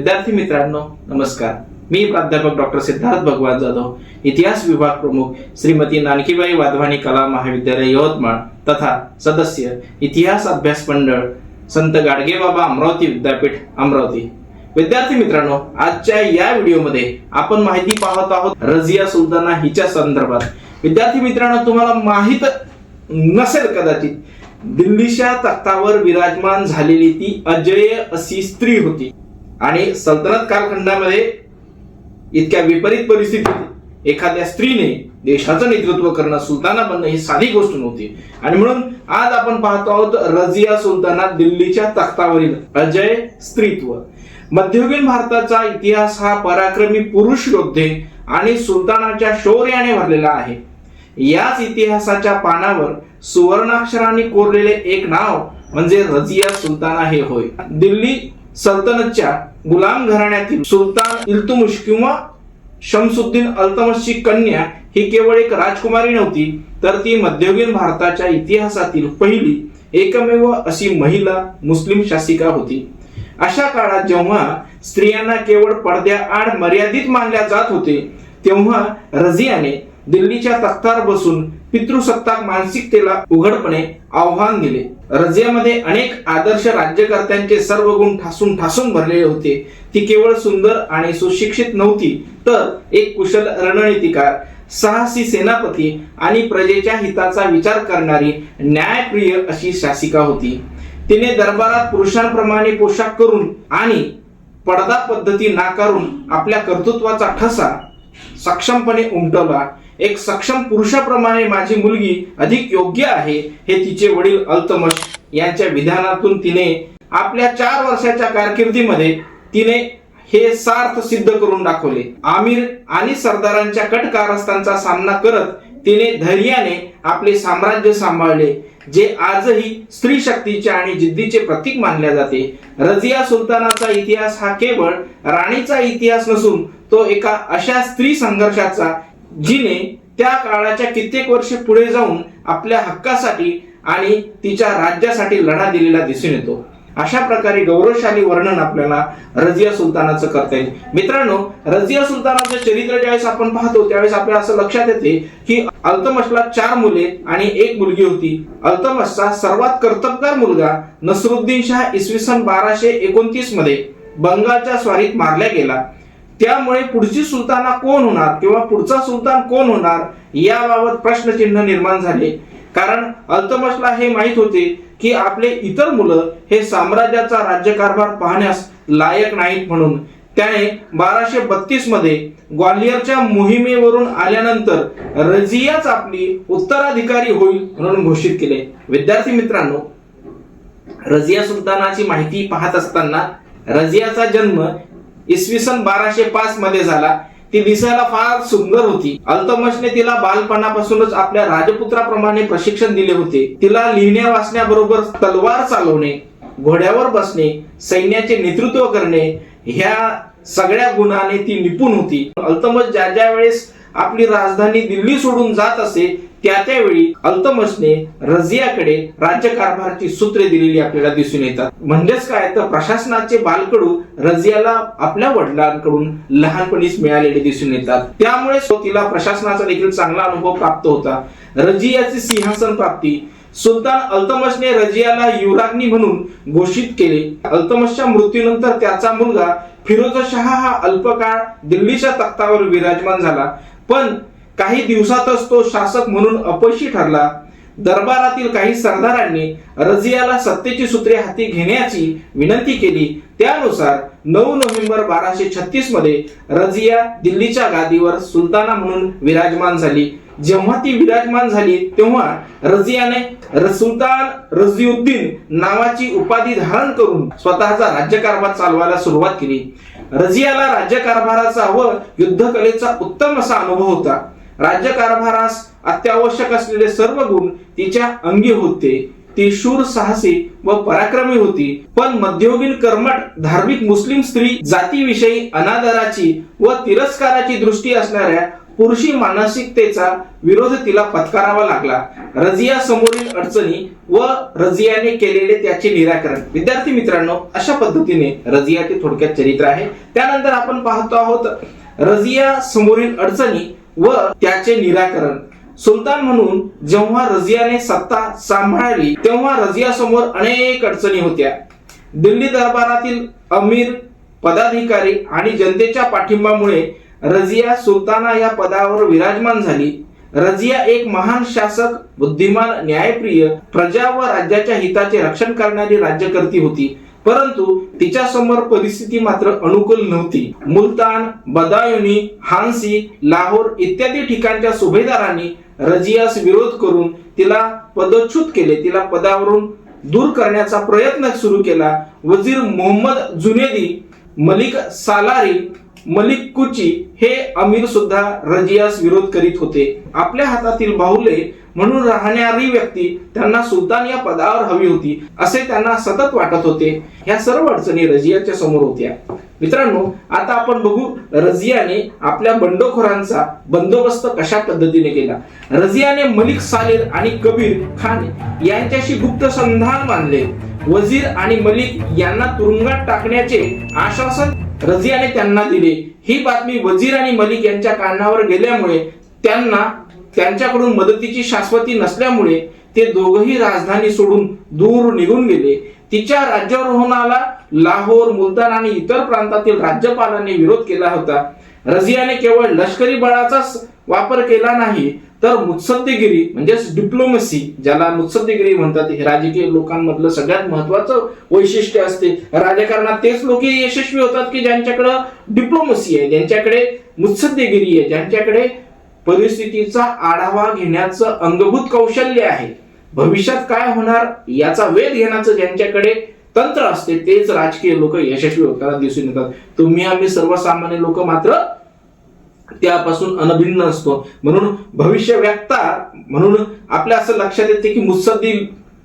विद्यार्थी मित्रांनो नमस्कार. मी प्राध्यापक डॉक्टर सिद्धार्थ भगवान जाधव इतिहास विभाग प्रमुख श्रीमती नानकीबाई वाधवानी कला महाविद्यालय यवतमाळ तथा सदस्य इतिहास अभ्यास मंडळ संत गाडगेबाबा अमरावती विद्यापीठ अमरावती. विद्यार्थी मित्रांनो आजच्या या व्हिडिओमध्ये आपण माहिती पाहत आहोत रजिया सुलताना हिच्या संदर्भात. विद्यार्थी मित्रांनो तुम्हाला माहीत नसेल कदाचित दिल्लीच्या तख्तावर विराजमान झालेली ती अजय अशी स्त्री होती. आणि सल्तनत कालखंडामध्ये इतक्या विपरीत परिस्थितीत एखाद्या स्त्रीने देशाचं नेतृत्व करणं सुलताना बनणं ही साधी गोष्ट नव्हती. आणि म्हणून आज आपण पाहतो आहोत रजिया सुलताना दिल्लीच्या तख्तावरील अजय स्त्रीत्व. मध्ययुगीन भारताचा इतिहास हा पराक्रमी पुरुष योद्धे आणि सुलतानाच्या शौर्याने भरलेला आहे. याच इतिहासाच्या पानावर सुवर्णाक्षरांनी कोरलेले एक नाव म्हणजे रझिया सुलताना हे होय. दिल्ली सल्तनतच्या गुलाम घराण्यातील सुलतान इल्तुमुश किंवा शमसुद्दीन अल्तमसची कन्या ही केवळ एक राजकुमारी नव्हती तर ती मध्ययुगीन भारताच्या इतिहासातील पहिली एकमेव अशी महिला मुस्लिम शासिका होती. अशा काळात जेव्हा स्त्रियांना केवळ पडद्याआड मर्यादित मानल्या जात होते तेव्हा रझियाने दिल्लीच्या तख्तावर बसून पितृसत्ताक मानसिकतेला उघडपणे आव्हान दिले. रजियामध्ये अनेक आदर्श राज्यकर्त्यांचे सर्व गुण ठासून ठासून भरलेले होते. ती केवळ सुंदर आणि सुशिक्षित नव्हती तर एक कुशल रणनीतिकार साहसी सेनापती आणि प्रजेच्या हिताचा विचार करणारी न्यायप्रिय अशी शासिका होती. तिने दरबारात पुरुषांप्रमाणे पोशाख करून आणि पडदा पद्धती नाकारून आपल्या कर्तृत्वाचा ठसा सक्षमपणे उमटवला. एक सक्षम पुरुषाप्रमाणे माझी मुलगी अधिक योग्य आहे हे तिचे वडील अल्तमश यांच्या विधानातून तिने आपल्या चार वर्षाच्या कारकिर्दीमध्ये तिने हे सार्थ सिद्ध करून दाखवले. आमिर आणि सरदारांच्या कट कारस्थांचा सामना करत तिने धैर्याने आपले साम्राज्य सांभाळले जे आजही स्त्री शक्तीचे आणि जिद्दीचे प्रतीक मानले जाते. रजिया सुलतानाचा इतिहास हा केवळ राणीचा इतिहास नसून तो एका अशा स्त्री संघर्षाचा जिने त्या काळाच्या कित्येक वर्षे पुढे जाऊन आपल्या हक्कासाठी आणि तिच्या राज्यासाठी लढा दिलेला दिसून येतो. अशा प्रकारे गौरवशाली वर्णन आपल्याला रजिया सुलतानाचं करता येईल. मित्रांनो रजिया सुलतानाचं चरित्र ज्यावेळेस आपण पाहतो त्यावेळेस आपल्याला असं लक्षात येते की अल्तमशला चार मुले आणि एक मुलगी होती. अल्तमसचा सर्वात कर्तबगार मुलगा नसरुद्दीन शाह इसवी सन बाराशे एकोणतीसमध्ये बंगालच्या स्वारीत मारला गेला. त्यामुळे पुढची सुलताना कोण होणार किंवा पुढचा सुलतान कोण होणार याबाबत प्रश्नचिन्ह निर्माण झाले. कारण अल्तमशला हे माहीत होते की आपले इतर मुलं हे साम्राज्याचा राज्यकारभार पाहण्यास लायक नाहीत म्हणून. त्याने बाराशे बत्तीसमध्ये ग्वालियरच्या मोहिमेवरून आल्यानंतर रजियाच आपली उत्तराधिकारी होईल म्हणून घोषित केले. विद्यार्थी मित्रांनो रजिया सुलतानाची माहिती पाहत असताना रजियाचा जन्म इसवी सन बाराशे पाच मध्ये झाला. ती दिसायला फार सुंदर होती. अल्तमशने तिला बालपणापासूनच आपल्या राजपुत्राप्रमाणे प्रशिक्षण दिले होते. तिला लिहिण्या वाचण्याबरोबर तलवार चालवणे घोड्यावर बसणे सैन्याचे नेतृत्व करणे ह्या सगळ्या गुणाने ती निपुण होती. अल्तमश ज्या ज्या वेळेस आपली राजधानी दिल्ली सोडून जात असे त्या त्यावेळी अल्तमशने रझियाकडे राज्यकारभाराची सूत्रे दिलेली आपल्याला दिसून येतात. म्हणजेच काय तर प्रशासनाचे बालकडू रझियाला आपल्या वडिलांकडून लहानपणीच मिळालेले दिसून येतात. त्यामुळे तिला प्रशासनाचा देखील चांगला अनुभव प्राप्त होता. रजियाची सिंहासन प्राप्ती. सुलतान अल्तमशने रजियाला युवराज्ञी म्हणून घोषित केले. अल्तमशच्या मृत्यूनंतर त्याचा मुलगा फिरोज शहा हा अल्पकाळ दिल्लीच्या तख्तावर विराजमान झाला. पण काही दिवसातच तो शासक म्हणून अपयशी ठरला. दरबारातील काही सरदारांनी रजियाला सत्तेची सूत्रे हाती घेण्याची विनंती केली. त्यानुसार नऊ नोव्हेंबर बाराशे छत्तीसमध्ये रजिया दिल्लीच्या गादीवर सुलताना म्हणून विराजमान झाली. जेव्हा ती विराजमान झाली तेव्हा रजियाने सुलतान रझिउद्दीन नावाची उपाधी धारण करून स्वतःचा राज्यकारभार चालवायला सुरुवात केली. रझियाला राज्यकारभाराचा व युद्धकलेचा उत्तम असा अनुभव होता. राज्यकारभारास अत्यावश्यक असलेले सर्व गुण तिच्या अंगी होते. ती शूर साहसी व पराक्रमी होती. पण मध्ययुगीन कर्मठ धार्मिक मुस्लिम स्त्री जातीविषयी अनादराची व तिरस्काराची दृष्टी असणाऱ्या पुरुषी मानसिकतेचा विरोध तिला पत्करावा लागला. रजिया समोरील अडचणी व रजियाने केलेले त्याचे निराकरण. विद्यार्थी मित्रांनो अशा पद्धतीने रजियाचे थोडक्यात चरित्र आहे. त्यानंतर आपण पाहतो आहोत रजिया समोरील अडचणी व त्याचे निराकरण. सुलतान म्हणून जेव्हा रजियाने सत्ता सांभाळली तेव्हा रजिया समोर अनेक अडचणी होत्या. दिल्ली दरबारातील अमीर पदाधिकारी आणि जनतेच्या पाठिंबामुळे रजिया सुलताना या पदावर विराजमान झाली. रजिया एक महान शासक बुद्धिमान न्यायप्रिय प्रजा व राज्याच्या हिताचे रक्षण करणारी राज्यकर्ती होती. परंतु तिच्या समोर परिस्थिती मात्र अनुकूल नव्हती. मुलतान बदायुनी हांसी लाहोर इत्यादी ठिकाणच्या सुभेदारांनी रजियास विरोध करून तिला पदच्युत केले. तिला पदावरून दूर करण्याचा प्रयत्न सुरू केला. वजीर मोहम्मद जुनेदी मलिक सालारी मलिक कुची हे अमीर सुद्धा रजियास विरोध करीत होते. आपल्या हातातील बाहुले म्हणून राहणारी व्यक्ती त्यांना सुलतान या पदावर हवी होती असे त्यांना सतत वाटत होते. ह्या सर्व अडचणी रजियाच्या समोर होत्या. मित्रांनो आता आपण बघू रजियाने आपल्या बंडखोरांचा बंदोबस्त कशा पद्धतीने केला. रजियाने मलिक सालेर आणि कबीर खान यांच्याशी गुप्त संधान मानले. वजीर आणि मलिक यांना तुरुंगात टाकण्याचे आश्वासन रझियाने त्यांना दिले. ही बातमी वजीर आणि मलिक यांच्या कानावर गेल्यामुळे त्यांना त्यांच्याकडून मदतीची शाश्वती नसल्यामुळे ते दोघही राजधानी सोडून दूर निघून गेले. तिच्या राज्यारोहणाला लाहोर मुलतान आणि इतर प्रांतातील राज्यपालांनी विरोध केला होता. रझियाने केवळ लष्करी बळाचाच वापर केला नाही तर मुत्सद्देगिरी म्हणजेच डिप्लोमसी ज्याला मुत्सद्देगिरी म्हणतात हे राजकीय लोकांमधलं सगळ्यात महत्वाचं वैशिष्ट्य असते. राजकारणात तेच लोक यशस्वी होतात की ज्यांच्याकडे डिप्लोमसी आहे ज्यांच्याकडे मुत्सद्देगिरी आहे ज्यांच्याकडे परिस्थितीचा आढावा घेण्याचं अंगभूत कौशल्य आहे. भविष्यात काय होणार याचा वेध घेण्याचं ज्यांच्याकडे तंत्र असते तेच राजकीय लोक यशस्वी होताना दिसून येतात. तुम्ही आम्ही सर्वसामान्य लोक मात्र त्यापासून अनभिन्न असतो. म्हणून भविष्य व्यक्ता म्हणून आपल्या असं लक्षात येते की मुत्सद्दी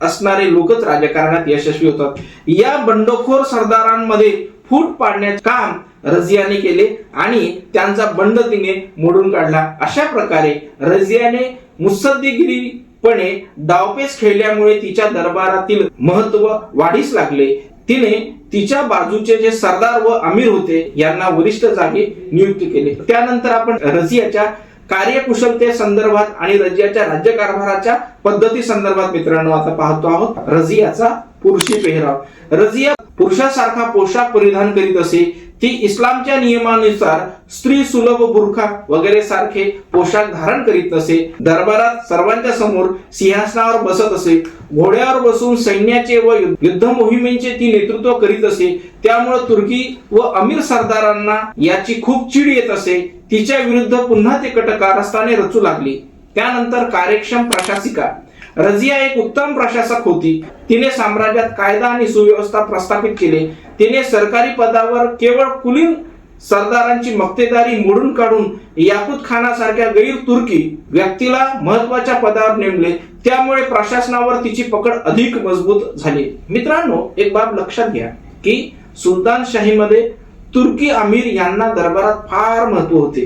असणारे लोकच राजकारणात यशस्वी होतात. या बंडखोर सरदारांमध्ये फूट पाडण्याचे काम रजियाने केले आणि त्यांचा बंड तिने मोडून काढला. अशा प्रकारे रजियाने मुत्सद्दीगिरीपणे डावपेच खेळल्यामुळे तिच्या दरबारातील महत्त्व वाढीस लागले. तिने तिच्या बाजूचे जे सरदार व अमीर होते यांना वरिष्ठ जागी नियुक्त केले. त्यानंतर आपण रजियाच्या कार्यकुशलते संदर्भात आणि रजियाच्या राज्यकारभाराच्या पद्धती संदर्भात मित्रांनो आता पाहतो आहोत. रजियाचा पुरुषी पेहराव. रजिया पुरुषासारखा पोशाख परिधान करीत असे ती इस्लामच्या नियमानुसार स्त्री सुलभ बुरखा वगैरे सारखे पोशाख धारण करीत असे दरबारात सर्वांच्या समोर सिंहासनावर बसत असे घोड्यावर बसून सैन्याचे व युद्ध मोहिमेचे ती नेतृत्व करीत असे त्यामुळे तुर्की व अमीर सरदारांना याची खूप चीड येत असे तिच्या विरुद्ध पुन्हा ते कट कारस्थाने रचू लागली. त्यानंतर कार्यक्षम प्रशासिका रजिया एक उत्तम प्रशासक होती. तिने साम्राज्यात कायदा आणि सुव्यवस्था प्रस्थापित केले. तिने सरकारी पदावर केवळ कुलीन सरदारांची मक्तेदारी मोडून काढून याकूत खानासारख्या गैर तुर्की व्यक्तीला महत्त्वाच्या पदावर नेमले. त्यामुळे प्रशासनावर तिची पकड अधिक मजबूत झाली. मित्रांनो एक बाब लक्षात घ्या की सुलतानशाहीमध्ये तुर्की अमीर यांना दरबारात फार महत्त्व होते.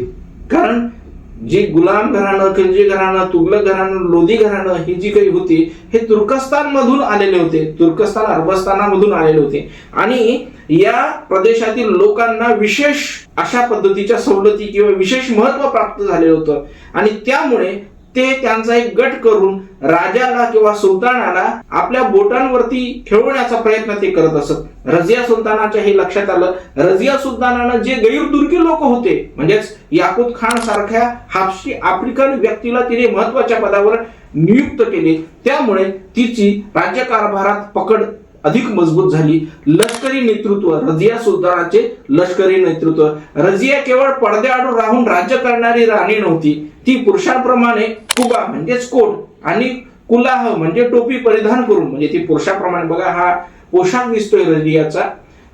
कारण जे गुलाम घराणं खिलजी घराणं तुगलक घराणं लोधी घराणं ही जी काही होती हे तुर्कस्तान मधून आलेले होते. तुर्कस्तान अरबस्तानामधून आलेले होते. आणि या प्रदेशातील लोकांना विशेष अशा पद्धतीच्या सवलती किंवा विशेष महत्त्व प्राप्त झालेलं होतं. आणि त्यामुळे ते त्यांचा एक गट करून राजाला किंवा सुलतानाला आपल्या बोटांवरती खेळवण्याचा प्रयत्न ते करत असत. रजिया सुलतानाच्या हे लक्षात आलं. रजिया सुलतानानं जे गैरदुर्गी लोक होते म्हणजेच याकूत खान सारख्या हापशी आफ्रिकन व्यक्तीला तिने महत्त्वाच्या पदावर नियुक्त केले. त्यामुळे तिची राज्यकारभारात पकड अधिक मजबूत झाली. लष्करी नेतृत्व रजिया सुलतानाचे लष्करी नेतृत्व. रजिया केवळ पडद्याआडून राहून राज्य करणारी राणी नव्हती. ती पुरुषांप्रमाणे कुबा म्हणजेच कोट आणि कुलाह म्हणजे टोपी परिधान करून म्हणजे ती पुरुषाप्रमाणे. बघा हा पोशाख दिसतोय रजियाचा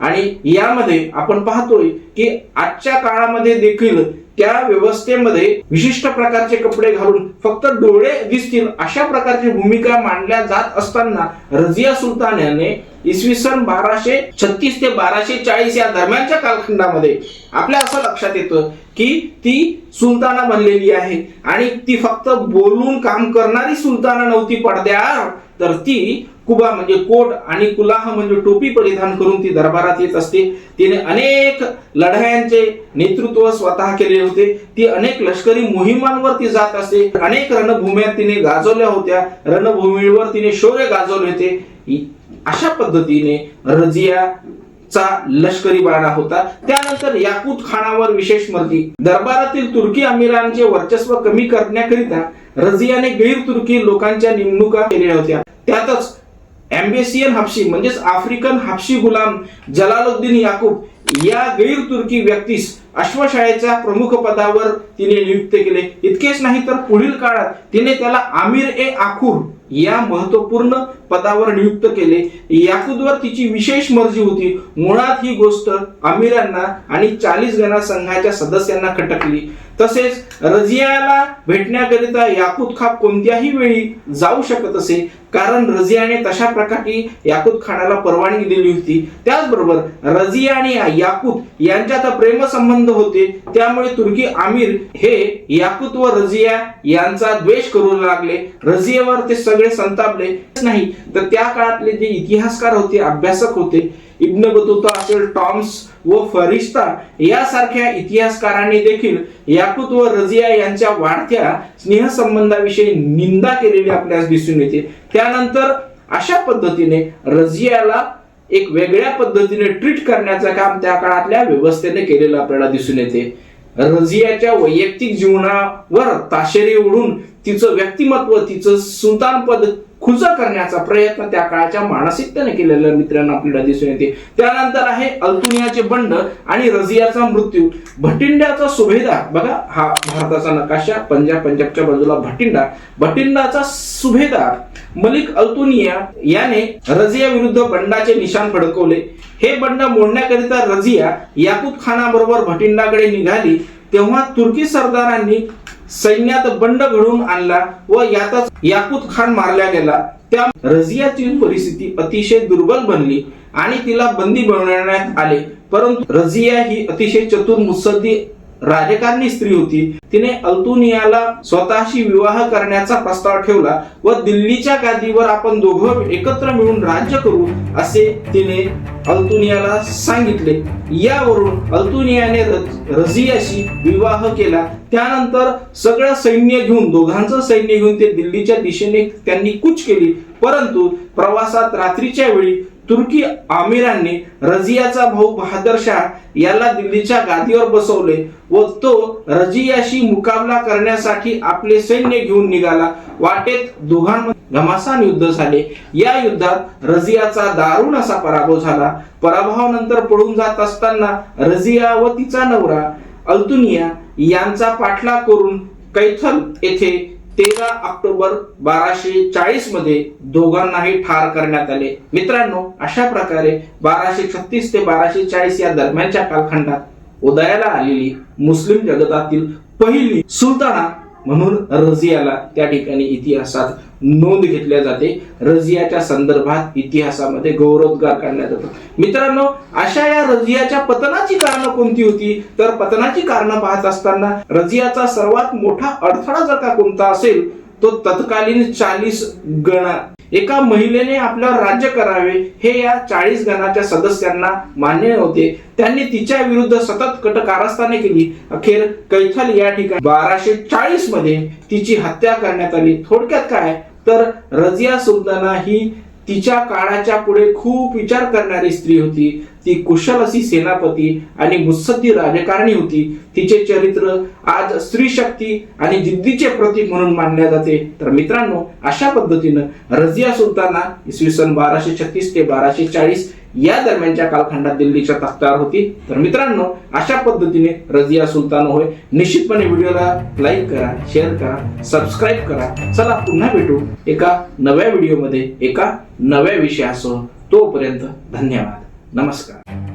आणि यामध्ये आपण पाहतोय की आजच्या काळामध्ये देखील त्या व्यवस्थेमध्ये विशिष्ट प्रकारचे कपडे घालून फक्त डोळे दिसतील अशा प्रकारची भूमिका मांडल्या जात असताना रजिया सुलतान याने इसवी सन बाराशे छत्तीस ते बाराशे चाळीस या दरम्यानच्या कालखंडामध्ये आपल्या असं लक्षात येतं की ती सुलताना बनलेली आहे. आणि ती फक्त बोलून काम करणारी सुलताना नव्हती पडद्याआड. तर ती कुबा म्हणजे कोट आणि कुलाह म्हणजे टोपी परिधान करून ती दरबारात येत असते. तिने अनेक लढायांचे नेतृत्व स्वतः केले होते. ती अनेक लष्करी मोहिमांवर ती जात असते. अनेक रणभूम्या तिने गाजवल्या होत्या. रणभूमीवर तिने शौर्य गाजवले होते. अशा पद्धतीने रजिया चा लष्करी बाणा होता. त्यानंतर याकूत खानावर विशेष मर्दी. दरबारातील तुर्की अमीरांचे वर्चस्व कमी करण्याकरिता रजियाने गैर तुर्की लोकांच्या नेमणुका केल्या होत्या. त्यातच अँबेसियन हापशी म्हणजेच आफ्रिकन हापशी गुलाम जलालुद्दीन याकूब या गैर तुर्की व्यक्तीस अश्वशाळेच्या प्रमुख पदावर तिने नियुक्त केले. इतकेच नाही तर पुढील काळात तिने त्याला आमिर ए आखूर या महत्त्वपूर्ण पदावर नियुक्त केले. याकूदवर तिची विशेष मर्जी होती. मुळात ही गोष्ट अमीरांना आणि चाळीस गणा संघाच्या सदस्यांना खटकली. तसेच रजियाला भेटण्याकरिता याकूत खाप कोणत्याही वेळी जाऊ शकत असे कारण रजियाने तशा प्रकारे याकूत खानाला परवानगी दिली होती. त्याचबरोबर रजिया आणि याकूत यांच्यात प्रेमसंबंध होते. त्यामुळे तुर्की आमिर हे याकूत व रझिया यांचा द्वेष करू लागले. रजियावर ते सगळे संतापले. नाही तर त्या काळातले जे इतिहासकार होते अभ्यासक होते इब्न बतुता असेल टॉम्स व फरिश्ता यासारख्या इतिहासकारांनी देखील याकूत व रजिया यांच्या वाढत्या स्नेहसंबंधाविषयी निंदा केलेली आपल्यास दिसून येते. त्यानंतर अशा पद्धतीने रजियाला एक वेगळ्या पद्धतीने ट्रीट करण्याचं काम त्या काळातल्या व्यवस्थेने केलेलं आपल्याला दिसून येते. रझियाच्या वैयक्तिक जीवनावर ताशेरी उडून तिचं व्यक्तिमत्व तिचं सुलतान पद खुजा करण्याचा प्रयत्न त्या काळाच्या मानसिकतेने केलेल्या मित्रांनो आपल्याला दिसून येते. त्यानंतर आहे अल्तुनियाचे बंड आणि रझियाचा मृत्यू. भटिंड्याचा सुभेदार बघा हा भारताचा नकाशा पंजाब पंजाबच्या बाजूला भटिंडा. भटिंडाचा सुभेदार मलिक अल्तुनिया याने रझिया विरुद्ध बंडाचे निशाण फडकवले हे बंड मोडण्याकरिता रझिया याकूब खानाबरोबर भटिंडाकडे निघाली. तेव्हा तुर्की सरदारांनी सैन्यात बंड घडवून आणला व यातच याकूत खान मारला गेला. त्या रझियाची परिस्थिती अतिशय दुर्बल बनली आणि तिला बंदी बनवण्यात आले. परंतु रझिया ही अतिशय चतुर मुसद्दी राजकारणी स्त्री होती. तिने अल्तुनियाला स्वतःशी विवाह करण्याचा प्रस्ताव ठेवला व दिल्लीच्या गादीवर आपण दोघं एकत्र मिळून राज्य करू असे तिने अल्तुनियाला सांगितले. यावरून अल्तुनियाने रझियाशी विवाह केला. त्यानंतर सगळं सैन्य घेऊन दोघांचं सैन्य घेऊन ते दिल्लीच्या दिशेने त्यांनी कूच केली. परंतु प्रवासात रात्रीच्या वेळी तुर्की आमिरांनी रजियाचा भाऊ बहादर शाह याला दिल्लीच्या गादीवर बसवले व तो रजियाशी मुकाबला करण्यासाठी आपले सैन्य घेऊन निघाला. वाटेत दोघांमध्ये घमासान युद्ध झाले. या युद्धात रजियाचा दारुण असा पराभव झाला. पराभवानंतर पळून जात असताना रजिया व तिचा नवरा अल्तुनिया यांचा पाठलाग करून कैथल येथे तेरा ऑक्टोबर बाराशे चाळीसमध्ये दोघांनाही ठार करण्यात आले. मित्रांनो अशा प्रकारे बाराशे छत्तीस ते बाराशे चाळीस या दरम्यानच्या कालखंडात उदयाला आलेली मुस्लिम जगतातील पहिली सुलताना म्हणून रझियाला त्या ठिकाणी इतिहासात नोंद घेतल्या जाते. रझियाच्या संदर्भात इतिहासामध्ये गौरवोद्गार काढण्यात जातो मित्रांनो अशा या रझियाच्या पतनाची कारणं कोणती होती? तर पतनाची कारणं पाहत असताना रझियाचा सर्वात मोठा अडथळा जर का कोणता असेल तो तत्कालीन चाळीस गणा एका महिलेने आपल्यावर राज्य करावे हे या चाळीस गणाच्या सदस्यांना मान्य होते त्यांनी तिच्या विरुद्ध सतत कट कारस्थाने केली. अखेर कैथल या ठिकाणी बाराशे चाळीसमध्ये तिची हत्या करण्यात आली. थोडक्यात काय? तर रजिया सुलताना ही तिच्या काळाच्या पुढे खूप विचार करणारी स्त्री होती. ती कुशल अशी सेनापती आणि मुत्सद्दी राजकारणी होती. तिचे चरित्र आज स्त्री शक्ती आणि जिद्दीचे प्रतीक म्हणून मानले जाते. तर मित्रांनो अशा पद्धतीनं रजिया सुलताना इसवी सन बाराशे छत्तीस ते बाराशे चाळीस या दरम्यानच्या कालखंडात दिल्लीच्या तख्तावर होती. तर मित्रांनो अशा पद्धतीने रजिया सुलतान होय. निश्चितपणे व्हिडिओला लाईक करा शेअर करा सबस्क्राईब करा. चला पुन्हा भेटू एका नव्या व्हिडिओमध्ये एका नव्या विषयासह. तोपर्यंत धन्यवाद. नमस्कार